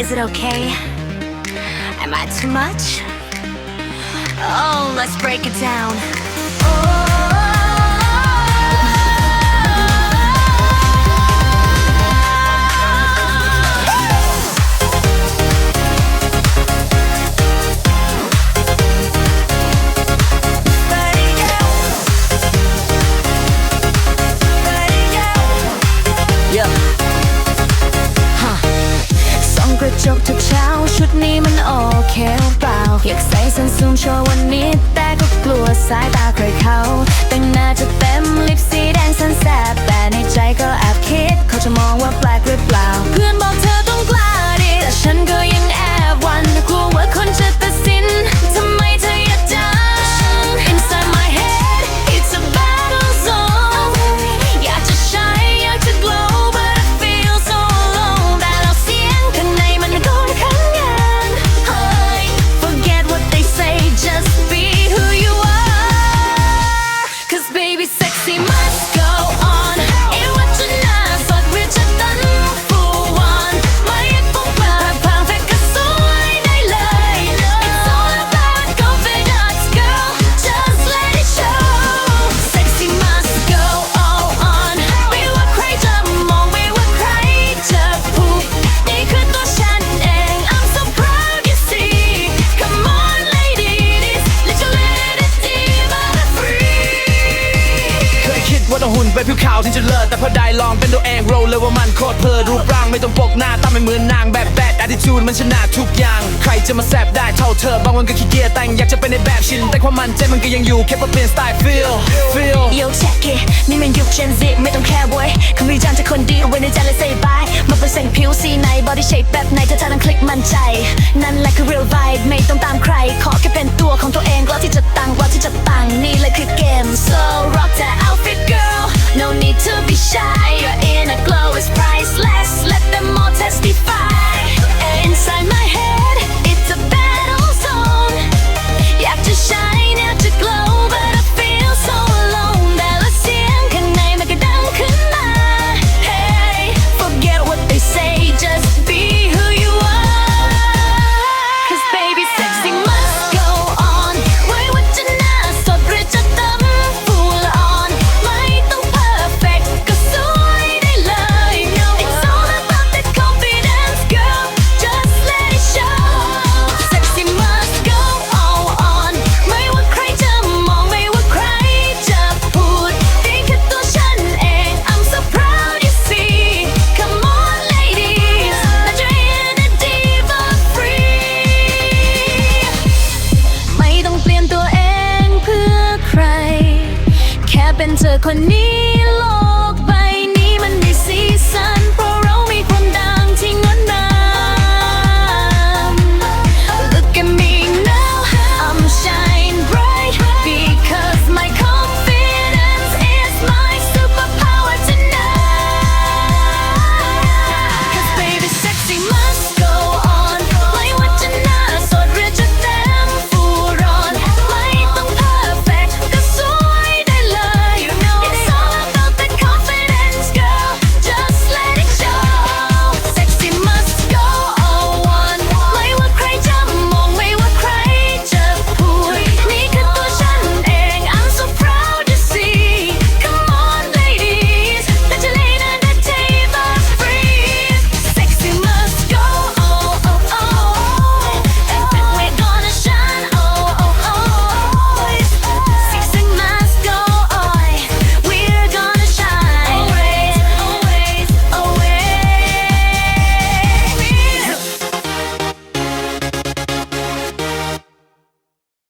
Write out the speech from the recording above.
Is it okay? Am I too much? Oh, let's break it down. Yeah มันโอเคเปล่า อยากใส่ส้นสูงโชว์วันนี้ แต่ก็กลัวสายตาใครเขา แต่งหน้าจะเต็มลิปสีแดงสันแสบแต่ในใจก็แอบคิด เขาจะมองว่าแปลกหรือ คิดว่าต้องหุ่นผิวขาวที่จะเลิศแต่พอได้ลองเป็นตัวเองโรลเลยว่ามันโคตรเพลิดรูปร่างไม่ต้องปกหน้าตาไม่เหมือนนางแบบแบด attitude มันชนะทุกอย่าง ใครจะมาแซบได้เท่าเธอบางวันก็ขี้เกียจแต่งอยากจะเป็นในแบบชิน แต่ความมันใจมันก็ยังอยู่แค่เปลี่ยนสไตล์ feel feel Yo check it นี่มันยุค Gen Z ไม่ต้องแค่เว้ยคำวิจารณ์จากคนดีเอาไว้ในใจและ say bye มาเป็นเส้นผิวสีไหน body shape แบบไหนถ้าเธอต้องคลิกมั่นใจ นั่นแหละคือ real vibe ไม่ต้องตามใคร ขอแค่เป็นตัวของตัวเองกล้าที่จะตั้งกล้าที่จะตังนี่เลยคือเกม so rock that outfit girl shine. เป็นเธอคนนี้